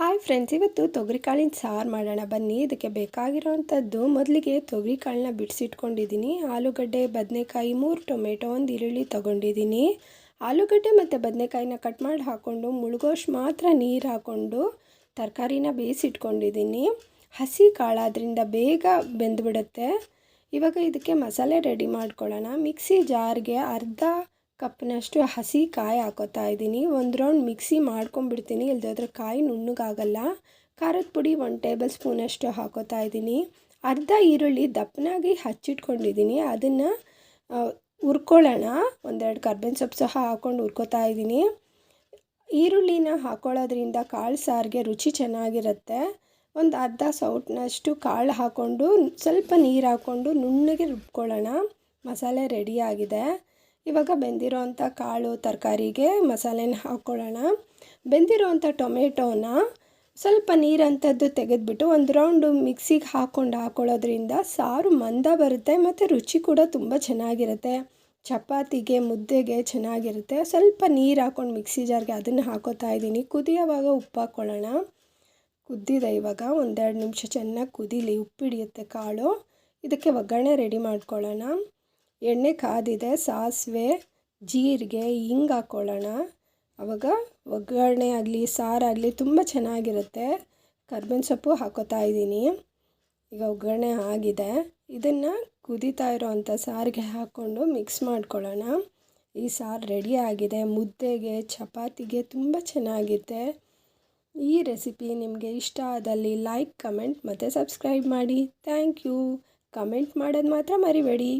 Hi friends, ಇವತ್ತು ತೊಗರಿಕಾಳಿನ ಸಾರು ಮಾಡೋಣ. ಬನ್ನಿ, ಇದಕ್ಕೆ ಬೇಕಾಗಿರೋವಂಥದ್ದು ಮೊದಲಿಗೆ ತೊಗರಿಕಾಳನ್ನ ಬಿಡಿಸಿಟ್ಕೊಂಡಿದ್ದೀನಿ. ಆಲೂಗಡ್ಡೆ, ಬದನೆಕಾಯಿ ಮೂರು ಟೊಮೆಟೊ, ಒಂದು ಈರುಳ್ಳಿ ತೊಗೊಂಡಿದ್ದೀನಿ. ಆಲೂಗಡ್ಡೆ ಮತ್ತು ಬದನೆಕಾಯಿನ ಕಟ್ ಮಾಡಿ ಹಾಕ್ಕೊಂಡು ಮುಳುಗೋಷ್ಟು ಮಾತ್ರ ನೀರು ಹಾಕ್ಕೊಂಡು ತರಕಾರಿನ ಬೇಯಿಸಿಟ್ಕೊಂಡಿದ್ದೀನಿ. ಹಸಿ ಕಾಳಾದ್ರಿಂದ ಬೇಗ ಬೆಂದುಬಿಡುತ್ತೆ. ಇವಾಗ ಇದಕ್ಕೆ ಮಸಾಲೆ ರೆಡಿ ಮಾಡ್ಕೊಳ್ಳೋಣ. ಮಿಕ್ಸಿ ಜಾರ್ಗೆ ಅರ್ಧ ಕಪ್ನಷ್ಟು ಹಸಿ ಕಾಯಿ ಹಾಕೋತಾ ಇದ್ದೀನಿ. ಒಂದು ರೌಂಡ್ ಮಿಕ್ಸಿ ಮಾಡ್ಕೊಂಬಿಡ್ತೀನಿ ಇಲ್ದಾದ್ರೆ ಕಾಯಿ ನುಣ್ಣಗಾಗಲ್ಲ. ಖಾರದ ಪುಡಿ ಒನ್ ಟೇಬಲ್ ಸ್ಪೂನಷ್ಟು ಹಾಕೋತಾ ಇದ್ದೀನಿ. ಅರ್ಧ ಈರುಳ್ಳಿ ದಪ್ಪನಾಗಿ ಹಚ್ಚಿಟ್ಕೊಂಡಿದ್ದೀನಿ. ಅದನ್ನು ಹುರ್ಕೊಳ್ಳೋಣ. ಒಂದೆರಡು ಕರ್ಬೇವಿನ ಸೊಪ್ಪು ಸಹ ಹಾಕ್ಕೊಂಡು ಹುರ್ಕೋತಾ ಇದ್ದೀನಿ. ಈರುಳ್ಳಿನ ಹಾಕೊಳ್ಳೋದ್ರಿಂದ ಕಾಳು ಸಾರಿಗೆ ರುಚಿ ಚೆನ್ನಾಗಿರುತ್ತೆ. ಒಂದು ಅರ್ಧ ಸೌಟ್ನಷ್ಟು ಕಾಳು ಹಾಕ್ಕೊಂಡು ಸ್ವಲ್ಪ ನೀರು ಹಾಕ್ಕೊಂಡು ನುಣ್ಣಗೆ ರುಬ್ಕೊಳ್ಳೋಣ. ಮಸಾಲೆ ರೆಡಿಯಾಗಿದೆ ಇವಾಗ ಬೆಂದಿರೋವಂಥ ಕಾಳು, ತರಕಾರಿಗೆ ಮಸಾಲೆನ ಹಾಕ್ಕೊಳ್ಳೋಣ. ಬೆಂದಿರೋವಂಥ ಟೊಮೆಟೋನ ಸ್ವಲ್ಪ ನೀರಂಥದ್ದು ತೆಗೆದುಬಿಟ್ಟು ಒಂದು ರೌಂಡು ಮಿಕ್ಸಿಗೆ ಹಾಕ್ಕೊಂಡು ಹಾಕ್ಕೊಳ್ಳೋದ್ರಿಂದ ಸಾರು ಮಂದ ಬರುತ್ತೆ ಮತ್ತು ರುಚಿ ಕೂಡ ತುಂಬ ಚೆನ್ನಾಗಿರುತ್ತೆ. ಚಪಾತಿಗೆ, ಮುದ್ದೆಗೆ ಚೆನ್ನಾಗಿರುತ್ತೆ. ಸ್ವಲ್ಪ ನೀರು ಹಾಕ್ಕೊಂಡು ಮಿಕ್ಸಿ ಜಾರ್ಗೆ ಅದನ್ನು ಹಾಕೋತಾ ಇದ್ದೀನಿ. ಕುದಿಯೋವಾಗ ಉಪ್ಪು ಹಾಕ್ಕೊಳ್ಳೋಣ. ಕುದ್ದಿದೆ ಇವಾಗ. ಒಂದೆರಡು ನಿಮಿಷ ಚೆನ್ನಾಗಿ ಕುದೀಲಿ. ಉಪ್ಪು ಹಿಡಿಯುತ್ತೆ ಕಾಳು. ಇದಕ್ಕೆ ಒಗ್ಗರಣೆ ರೆಡಿ ಮಾಡ್ಕೊಳ್ಳೋಣ. ಎಣ್ಣೆ ಕಾದಿದೆ, ಸಾಸಿವೆ, ಜೀರಿಗೆ, ಹಿಂಗೆ ಹಾಕ್ಕೊಳ್ಳೋಣ ಆವಾಗ ಒಗ್ಗರಣೆ ಆಗಲಿ ಸಾರಾಗಲಿ ತುಂಬ ಚೆನ್ನಾಗಿರುತ್ತೆ. ಕರ್ಬೇವಿನ ಸೊಪ್ಪು ಹಾಕೋತಾ ಇದ್ದೀನಿ. ಈಗ ಒಗ್ಗರಣೆ ಆಗಿದೆ. ಇದನ್ನು ಕುದೀತಾ ಇರೋವಂಥ ಸಾರಿಗೆ ಹಾಕ್ಕೊಂಡು ಮಿಕ್ಸ್ ಮಾಡ್ಕೊಳ್ಳೋಣ. ಈ ಸಾರು ರೆಡಿ ಆಗಿದೆ. ಮುದ್ದೆಗೆ, ಚಪಾತಿಗೆ ತುಂಬ ಚೆನ್ನಾಗಿದೆ ಈ ರೆಸಿಪಿ ನಿಮಗೆ ಇಷ್ಟ ಆದಲ್ಲಿ ಲೈಕ್ ಕಮೆಂಟ್ ಮತ್ತು ಸಬ್ಸ್ಕ್ರೈಬ್ ಮಾಡಿ. ಥ್ಯಾಂಕ್ ಯು ಕಮೆಂಟ್ ಮಾಡೋದು ಮಾತ್ರ ಮರಿಬೇಡಿ.